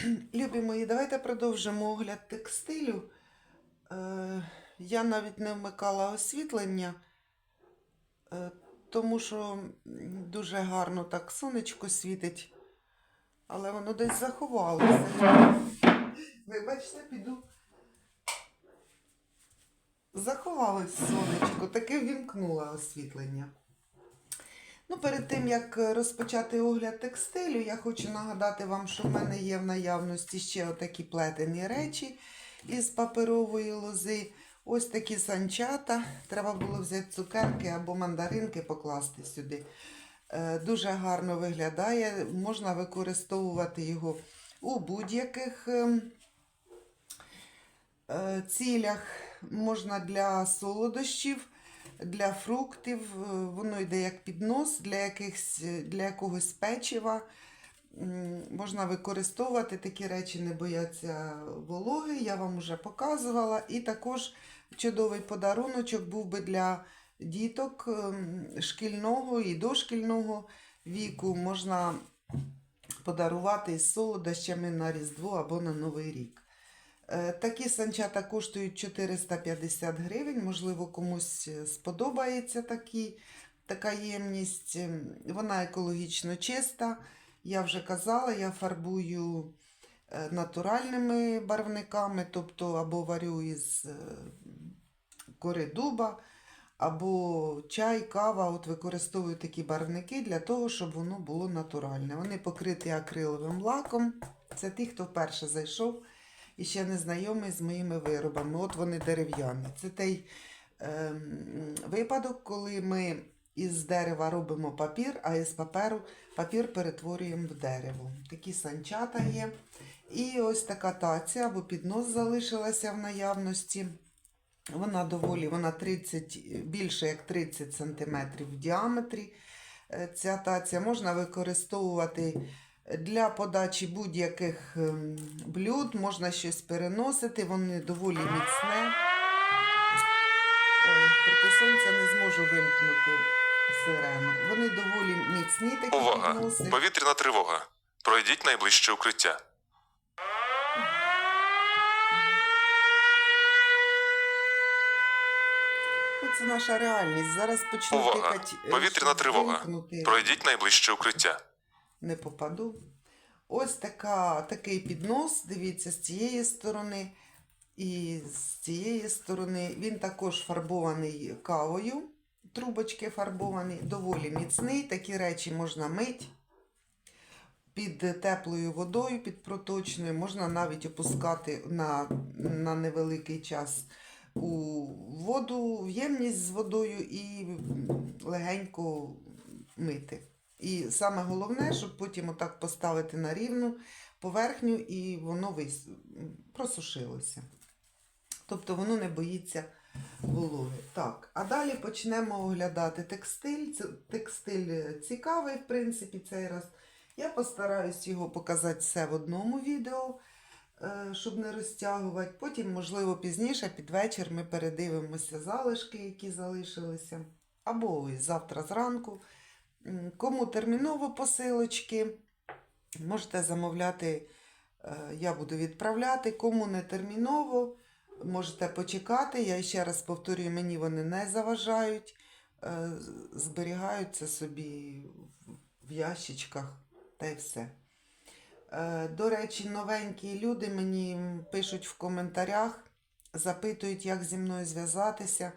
Любі мої, давайте продовжимо огляд текстилю. Е, я навіть не вмикала освітлення, е, тому що дуже гарно так сонечко світить, але воно десь заховалося. Вибачте, піду. Заховалось сонечко, таки ввімкнула освітлення. Ну, перед тим, як е, розпочати огляд текстилю, я хочу нагадати вам, що в мене є в наявності ще отакі плетені речі із паперової лози. Ось такі санчата. Треба було взяти цукерки або мандаринки покласти сюди. Е, Дуже гарно виглядає. Можна використовувати його у будь-яких ем, е, цілях. Можна для солодощів для фруктів, е, воно йде як піднос для, якихось, для якогось печива. Можна використовувати такі речі, не бояться вологи, я вам вже показувала. І також чудовий подаруночок був би для діток ем, шкільного і дошкільного віку. Можна подарувати із солодощами на Різдво або на Новий рік. Е, Такі санчата коштують 450 гривень. Можливо, комусь е, сподобається такі, така ємність. Ем, Вона екологічно чиста. Я вже казала, я фарбую е, натуральними барвниками, тобто або варю із кори дуба, або чай, кава. От використовую такі барвники для того, щоб воно було натуральне. Вони покриті акриловим лаком. Це ті, хто вперше зайшов і ще не знайомий з моїми виробами. От вони дерев'яні. Це той ем, випадок, коли ми із дерева робимо папір, а із паперу папір перетворюємо в дерево. Такі санчата є. І ось така таця або піднос залишилася в наявності. Вона доволі, вона 30, більше як 30 см в діаметрі. Е, Ця таця можна використовувати для подачі будь-яких ем, блюд, можна щось переносити, вони доволі міцне. Ой, проти сонця не зможу вимкнути сирену. Вони доволі міцні такі Увага! підноси. Повітряна тривога. Пройдіть найближче укриття. Ну, Це наша реальність. Зараз почну Увага! тикати. е, Повітряна тривога. вимкнути. Пройдіть найближче укриття. Не попаду. Ось така, такий піднос, дивіться, з цієї сторони і з цієї сторони. Він також фарбований кавою. Трубочки фарбовані, доволі міцний. Такі речі можна мити під теплою водою, під проточною. Можна навіть опускати на, на невеликий час у воду, в ємність з водою і легенько мити. І саме головне, щоб потім отак поставити на рівну поверхню і воно просушилося. Тобто воно не боїться вологи. Так, а далі почнемо оглядати текстиль. Текстиль цікавий, в принципі, цей раз. Я постараюсь його показати все в одному відео, е, щоб не розтягувати. Потім, можливо, пізніше під вечір ми передивимося залишки, які залишилися. Або ось завтра зранку. Кому терміново посилочки, можете замовляти, е, я буду відправляти. Кому не терміново, можете почекати. Я ще раз повторюю, мені вони не заважають, е, зберігаються собі в- в ящичках та й все. Е, До речі, новенькі люди мені пишуть в коментарях, запитують, як зі мною зв'язатися.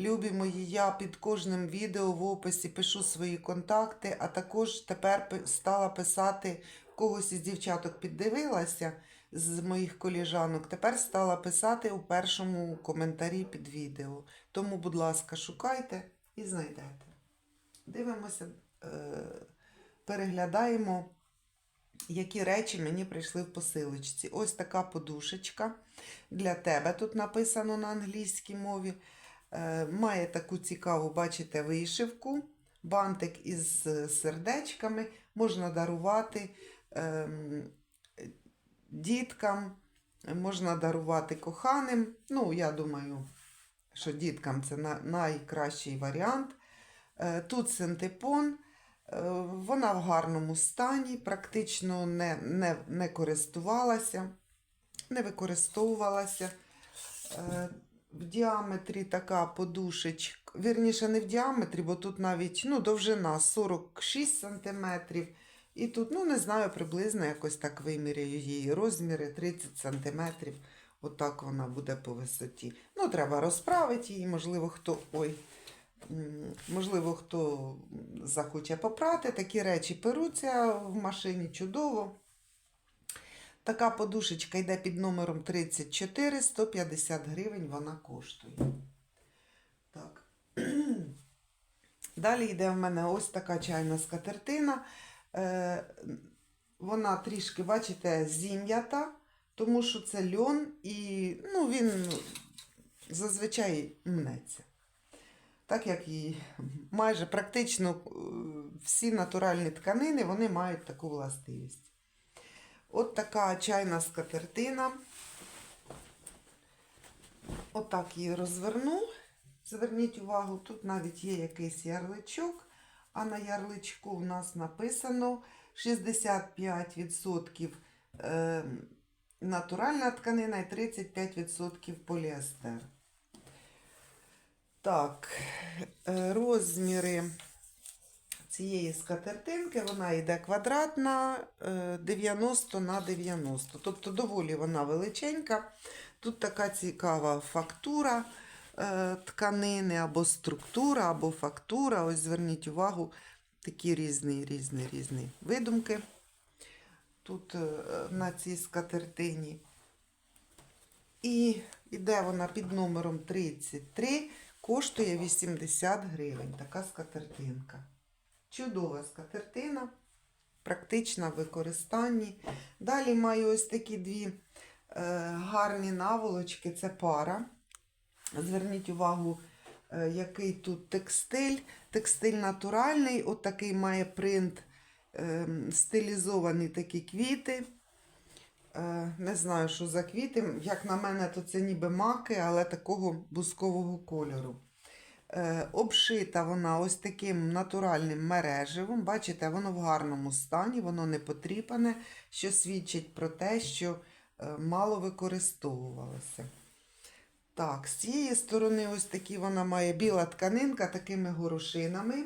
Любі мої, я під кожним відео в описі пишу свої контакти, а також тепер стала писати когось із дівчаток піддивилася з моїх коліжанок. Тепер стала писати у першому коментарі під відео. Тому, будь ласка, шукайте і знайдете. Дивимося, е, переглядаємо, які речі мені прийшли в посилочці. Ось така подушечка для тебе. Тут написано на англійській мові. Е, Має таку цікаву, бачите, вишивку, бантик із е, сердечками. Можна дарувати ем, діткам, можна дарувати коханим. Ну, я думаю, що діткам це найкращий варіант. Е, Тут синтепон, Вона в гарному стані, практично не, не, не користувалася, не використовувалася. В діаметрі така подушечка, вірніше, не в діаметрі, бо тут навіть ну, довжина 46 см. І тут, ну не знаю, приблизно якось так виміряю її розміри 30 см. Отак вона буде по висоті. Ну, треба розправити її, можливо, хто. Ой, можливо, хто захоче попрати. Такі речі перуться в машині чудово. Така подушечка йде під номером 34, 150 гривень вона коштує. Так. Далі йде в мене ось така чайна скатертина. Е, вона трішки, бачите, зім'ята, тому що це льон і ну, він зазвичай мнеться. Так як і майже практично е, всі натуральні тканини вони мають таку властивість. От така чайна скатертина. Отак її розверну. Зверніть увагу, тут навіть є якийсь ярличок, а на ярличку в нас написано 65% е, натуральна тканина і 35% поліестер. Так, е, розміри цієї скатертинки, вона йде квадратна е, 90 на 90. Тобто доволі вона величенька. Тут така цікава фактура е, тканини, або структура, або фактура. Ось зверніть увагу, такі різні, різні, різні видумки. Тут е, на цій скатертині. І йде вона під номером 33, коштує 80 гривень. Така скатертинка. Чудова скатертина, практична в використанні. Далі маю ось такі дві е, гарні наволочки, це пара. Зверніть увагу, е, який тут текстиль. Текстиль натуральний, от такий має принт, е, стилізовані такі квіти. Е, не знаю, що за квіти. Як на мене, то це ніби маки, але такого бускового кольору. Е, обшита вона ось таким натуральним мереживом. Бачите, воно в гарному стані, воно не потріпане, що свідчить про те, що е, мало використовувалося. Так, з цієї сторони, ось такі вона має біла тканинка такими горошинами.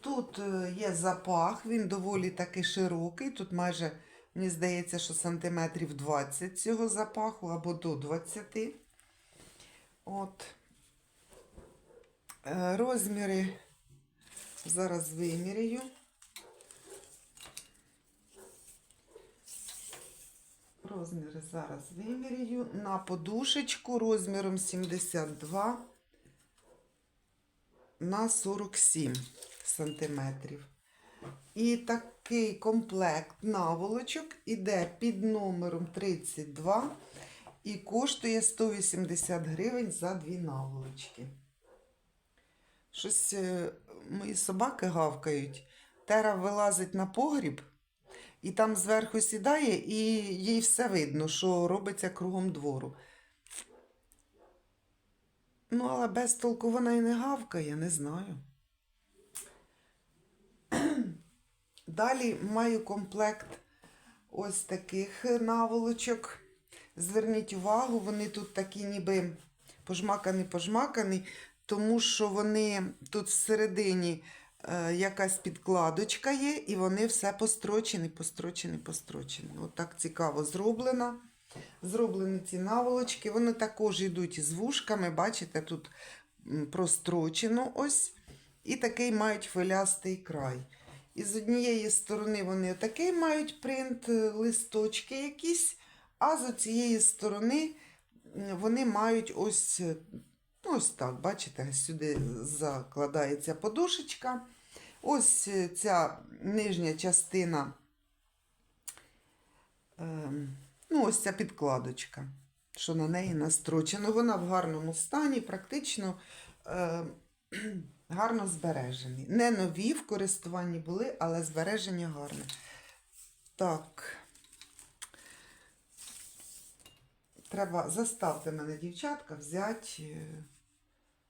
Тут е, є запах, він доволі таки широкий. Тут майже, мені здається, що сантиметрів 20 цього запаху або до 20. От. Е, Розміри зараз виміряю. Розміри зараз виміряю. На подушечку розміром 72 на 47 сантиметрів. І такий комплект наволочок іде під номером 32 і коштує 180 гривень за дві наволочки. Щось е, мої собаки гавкають. Тера вилазить на погріб і там зверху сідає, і їй все видно, що робиться кругом двору. Ну, але без толку вона і не гавкає, не знаю. Далі маю комплект ось таких наволочок. Зверніть увагу, вони тут такі ніби пожмакані-пожмакані, тому що вони тут всередині е, якась підкладочка є, і вони все построчені, построчені, построчені. От так цікаво зроблено. Зроблені ці наволочки. Вони також йдуть із вушками, бачите, тут прострочено ось. І такий мають хвилястий край. І з однієї сторони вони такий мають принт, е, листочки якісь, а з цієї сторони вони мають ось, е, ось так, бачите, сюди закладається подушечка. Ось е, ця нижня частина, ем, ну, ось ця підкладочка, що на неї настрочено. Вона в гарному стані, практично е, гарно збережені. Не нові в користуванні були, але збереження гарне. Так. Треба заставте мене, дівчатка, взяти е,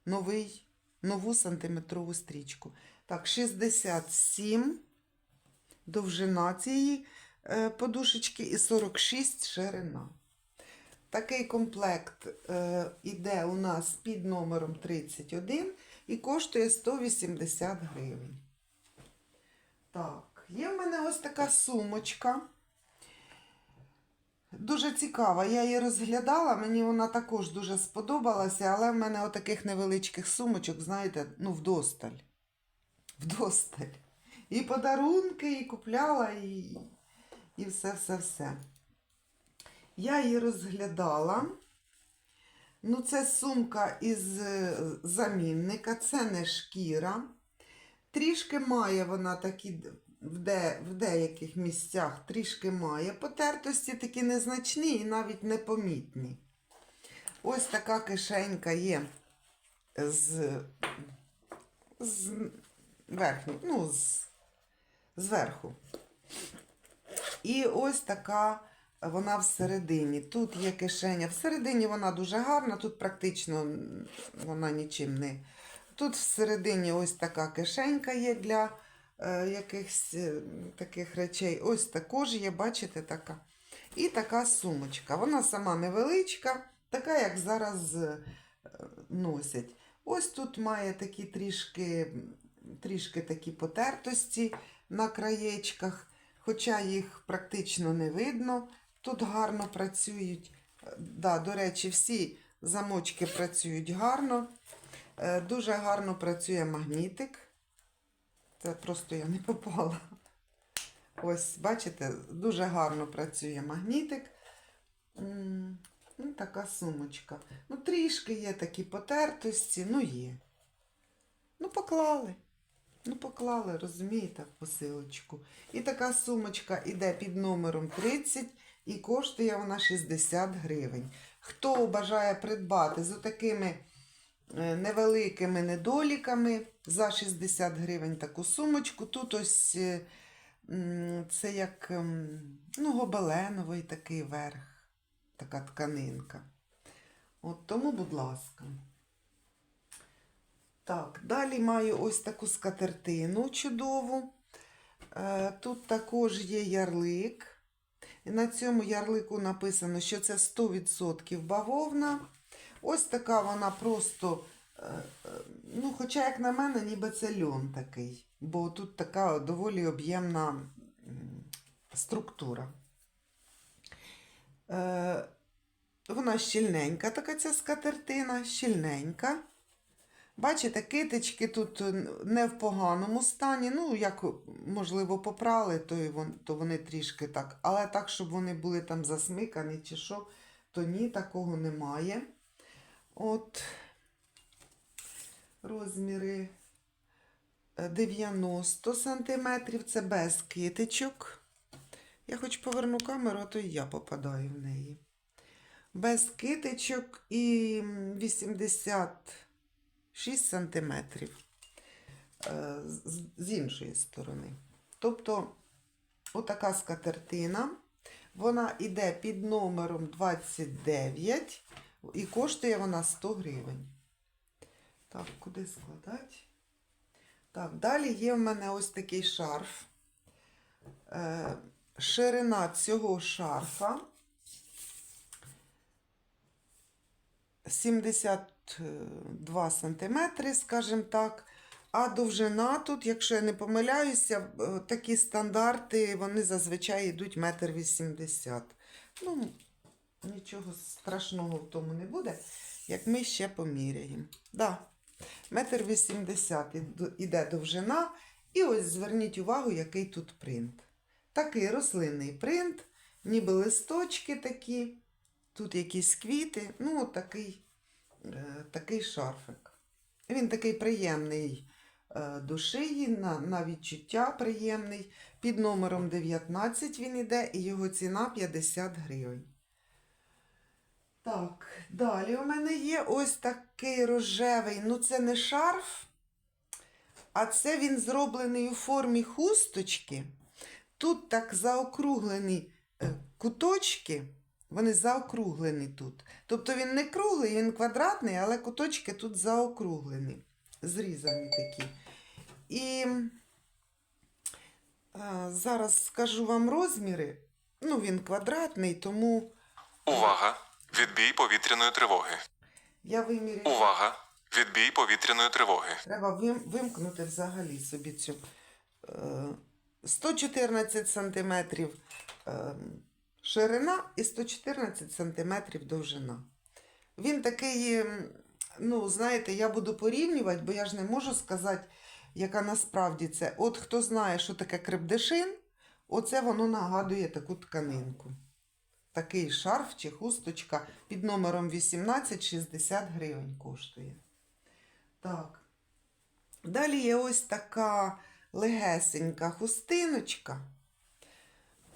новий, нову сантиметрову стрічку. Так, 67 довжина цієї е, подушечки і 46 ширина. Такий комплект е, іде у нас під номером 31 і коштує 180 гривень. Так, є в мене ось така сумочка. Дуже цікава. Я її розглядала, мені вона також дуже сподобалася, але в мене отаких невеличких сумочок, знаєте, ну, вдосталь. Вдосталь. І подарунки, і купляла, і, і все-все-все. Я її розглядала. Ну, це сумка із е, замінника, це не шкіра. Трішки має вона такі в, де, в деяких місцях трішки має потертості, такі незначні і навіть непомітні. Ось така кишенька є з, з верхньої, ну, з, зверху. І ось така вона всередині. Тут є кишеня. Всередині вона дуже гарна, тут практично вона нічим не. Тут всередині ось така кишенька є для якихось е, таких речей. Ось також є, бачите, така. І така сумочка. Вона сама невеличка, така, як зараз е, носять. Ось тут має такі трішки, трішки такі потертості на краєчках, хоча їх практично не видно. Тут гарно працюють. Е, Да, до речі, всі замочки працюють гарно. Е, Дуже гарно працює магнітик. Це просто я не попала. Ось, бачите, дуже гарно працює магнітик. Ну, така сумочка. Ну, трішки є такі потертості, ну є. Ну, поклали. Ну, поклали, розумієте, в посилочку. І така сумочка іде під номером 30 і коштує вона 60 гривень. Хто бажає придбати з такими е, невеликими недоліками за 60 гривень таку сумочку, тут ось е, це як ем, ну, гобеленовий такий верх, така тканинка. От тому, будь ласка. Так, далі маю ось таку скатертину чудову. Е, Тут також є ярлик. На цьому ярлику написано, що це 100% бавовна. Ось така вона просто, е, е, ну, хоча, як на мене, ніби це льон такий, бо тут така доволі об'ємна структура. Е, Вона щільненька, така ця скатертина, щільненька. Бачите, китички тут не в поганому стані. Ну, як, можливо, попрали, то, й вон, то вони трішки так. Але так, щоб вони були там засмикані чи що, то ні, такого немає. От розміри е, 90 сантиметрів, це без китичок. Я хоч поверну камеру, а то і я попадаю в неї. Без китичок і 86 сантиметрів е, з іншої сторони. Тобто, отака скатертина. Вона йде під номером 29 і коштує вона 100 гривень. Так, куди складати? Так, далі є в мене ось такий шарф. Е, ширина цього шарфа 72 сантиметри, скажімо так. А довжина тут, якщо я не помиляюся, е, такі стандарти, вони зазвичай йдуть метр вісімдесят. Ну, нічого страшного в тому не буде, як ми ще поміряємо. Да, метр вісімдесят іде довжина. І ось зверніть увагу, який тут принт. Такий рослинний принт, ніби листочки такі, тут якісь квіти, ну, такий, е, такий шарфик. Він такий приємний е, до на, на відчуття приємний. Під номером 19 він іде, і його ціна 50 гривень. Так, далі у мене є ось такий рожевий, ну це не шарф, а це він зроблений у формі хусточки. Тут так заокруглені е, куточки, вони заокруглені тут. Тобто він не круглий, він квадратний, але куточки тут заокруглені, зрізані такі. і е, зараз скажу вам розміри. Ну, він квадратний, тому Увага! Відбій повітряної тривоги. я вимірюю. Увага! Відбій повітряної тривоги. Треба вим, вимкнути взагалі собі цю. Е, 114 сантиметрів е, ширина і 114 сантиметрів довжина. Він такий, ну, знаєте, я буду порівнювати, бо я ж не можу сказати, яка насправді це. От хто знає, що таке крепдешин, оце воно нагадує таку тканинку. Такий шарф чи хусточка під номером 18 60 гривень коштує. Так. Далі є ось така легесенька хустиночка.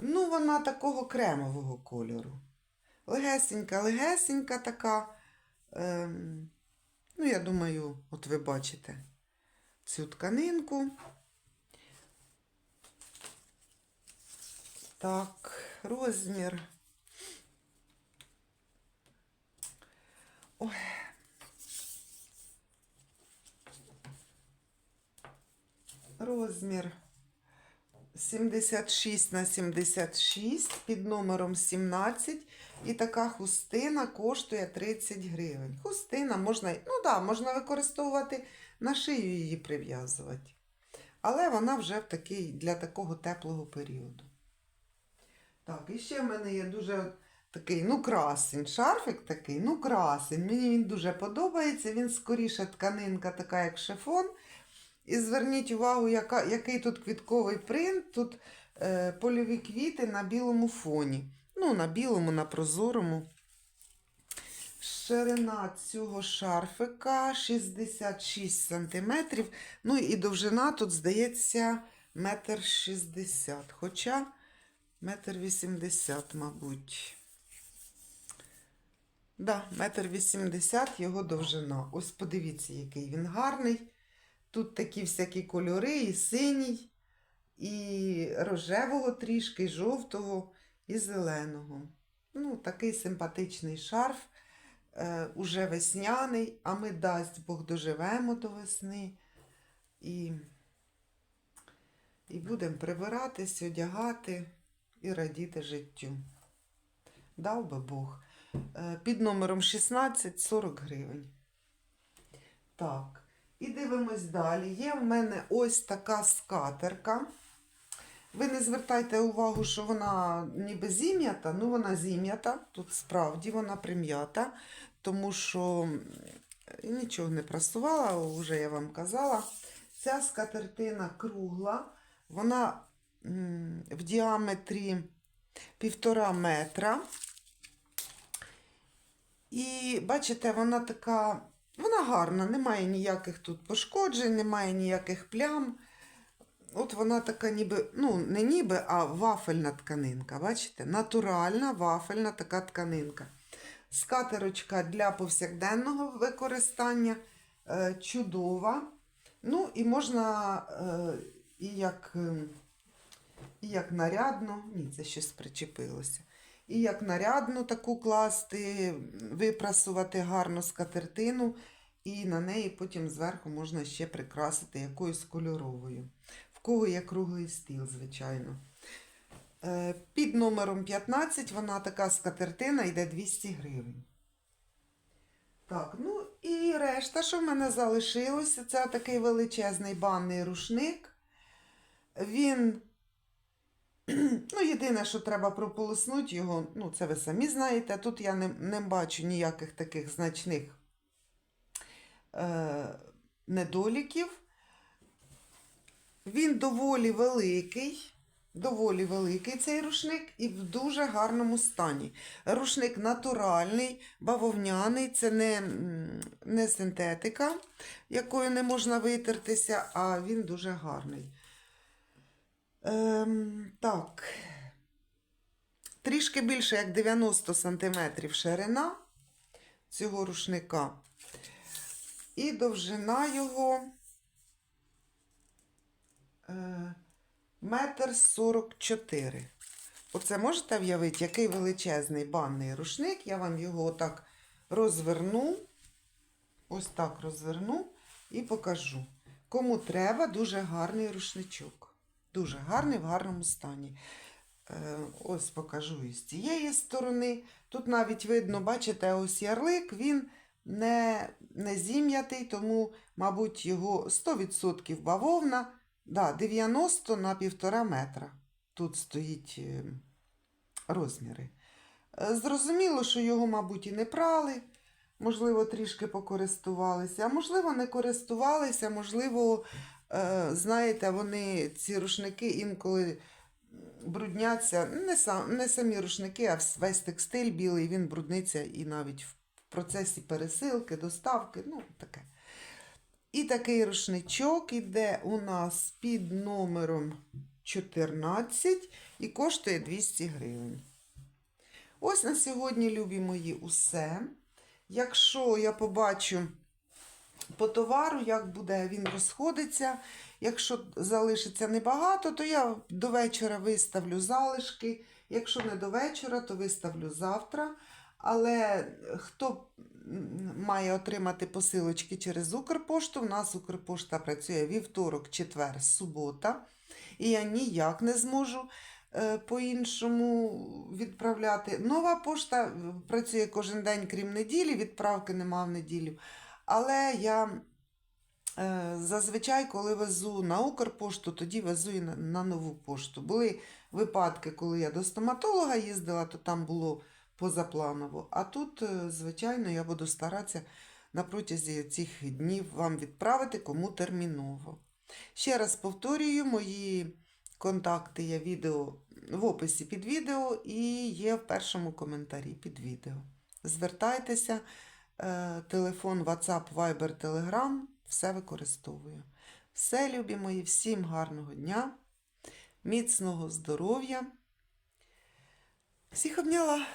Ну, вона такого кремового кольору. Легесенька, легесенька така. Ем, ну, я думаю, от ви бачите цю тканинку. Так, розмір. Ой. Розмір 76 на 76 під номером 17. І така хустина коштує 30 гривень. Хустина можна, ну да, можна використовувати на шию її прив'язувати. Але вона вже в такий, для такого теплого періоду. Так, і ще в мене є дуже такий, ну, красень. Шарфик такий, ну, красень. Мені він дуже подобається. Він скоріше тканинка, така як шифон. І зверніть увагу, яка, який тут квітковий принт. Тут е, польові квіти на білому фоні. Ну, на білому, на прозорому. Ширина цього шарфика 66 см. Ну і довжина тут, здається, метр шістдесят. Хоча метр вісімдесят, мабуть. Да, метр вісімдесят його довжина. Ось подивіться, який він гарний. Тут такі всякі кольори, і синій, і рожевого трішки, і жовтого, і зеленого. Ну, такий симпатичний шарф, е, уже весняний, а ми дасть Бог доживемо до весни. І, і будемо прибиратись, одягати і радіти життю. Дав би Бог. Е, під номером 16 40 гривень. Так. І дивимось далі. Є в мене ось така скатерка. Ви не звертайте увагу, що вона ніби зім'ята, ну вона зім'ята. Тут справді вона прим'ята, тому що нічого не прасувала, вже я вам казала. Ця скатертина кругла, вона в діаметрі півтора метра. І бачите, вона така вона гарна, немає ніяких тут пошкоджень, немає ніяких плям. От вона така ніби, ну, не ніби, а вафельна тканинка. Бачите? Натуральна вафельна така тканинка. Скатерочка для повсякденного використання е, чудова. Ну, і можна е, і, як, е, і як нарядно, ні, це щось причепилося. І як нарядну таку класти, випрасувати гарну скатертину, і на неї потім зверху можна ще прикрасити якоюсь кольоровою. В кого є круглий стіл, звичайно. Е, Під номером 15 вона така скатертина йде 200 гривень. Так, ну і решта, що в мене залишилося, це такий величезний банний рушник. Він Ну, єдине, що треба прополоснути його, ну, це ви самі знаєте. Тут я не, не бачу ніяких таких значних е, недоліків. Він доволі великий, доволі великий цей рушник і в дуже гарному стані. Рушник натуральний, бавовняний, це не, не синтетика, якою не можна витертися, а він дуже гарний. Ем, так. Трішки більше як 90 см ширина цього рушника. І довжина його е, метр 44. Оце можете в'явити, який величезний банний рушник. Я вам його отак розверну. Ось так розверну і покажу. Кому треба, дуже гарний рушничок. Дуже гарний в гарному стані. Е, ось покажу і з цієї сторони. Тут навіть видно, бачите, ось ярлик, він не, не зім'ятий, тому, мабуть, його 100% бавовна, да, 90 на 1,5 метра. Тут стоїть е, розміри. Е, Зрозуміло, що його, мабуть, і не прали. Можливо, трішки покористувалися, а можливо, не користувалися, можливо, знаєте, вони ці рушники інколи брудняться. Не, сам, не самі рушники, а весь текстиль білий, він брудниться і навіть в процесі пересилки, доставки, ну таке. І такий рушничок іде у нас під номером 14 і коштує 200 гривень. Ось на сьогодні, любі мої, усе. Якщо я побачу по товару, як буде він розходиться, якщо залишиться небагато, то я до вечора виставлю залишки. Якщо не до вечора, то виставлю завтра. Але хто має отримати посилочки через Укрпошту, у нас Укрпошта працює вівторок, четвер, субота. І я ніяк не зможу е, по-іншому відправляти. Нова пошта е, працює кожен день, крім неділі, відправки нема в неділю. Але я е, зазвичай, коли везу на Укрпошту, тоді везу і на, нову пошту. Були випадки, коли я до стоматолога їздила, то там було позапланово. А тут, е, звичайно, я буду старатися на протязі цих днів вам відправити кому терміново. Ще раз повторюю, мої контакти є відео в описі під відео і є в першому коментарі під відео. Звертайтеся, телефон, WhatsApp, Viber, Telegram, все використовую. Все, любі мої, всім гарного дня, міцного здоров'я. Всіх обняла!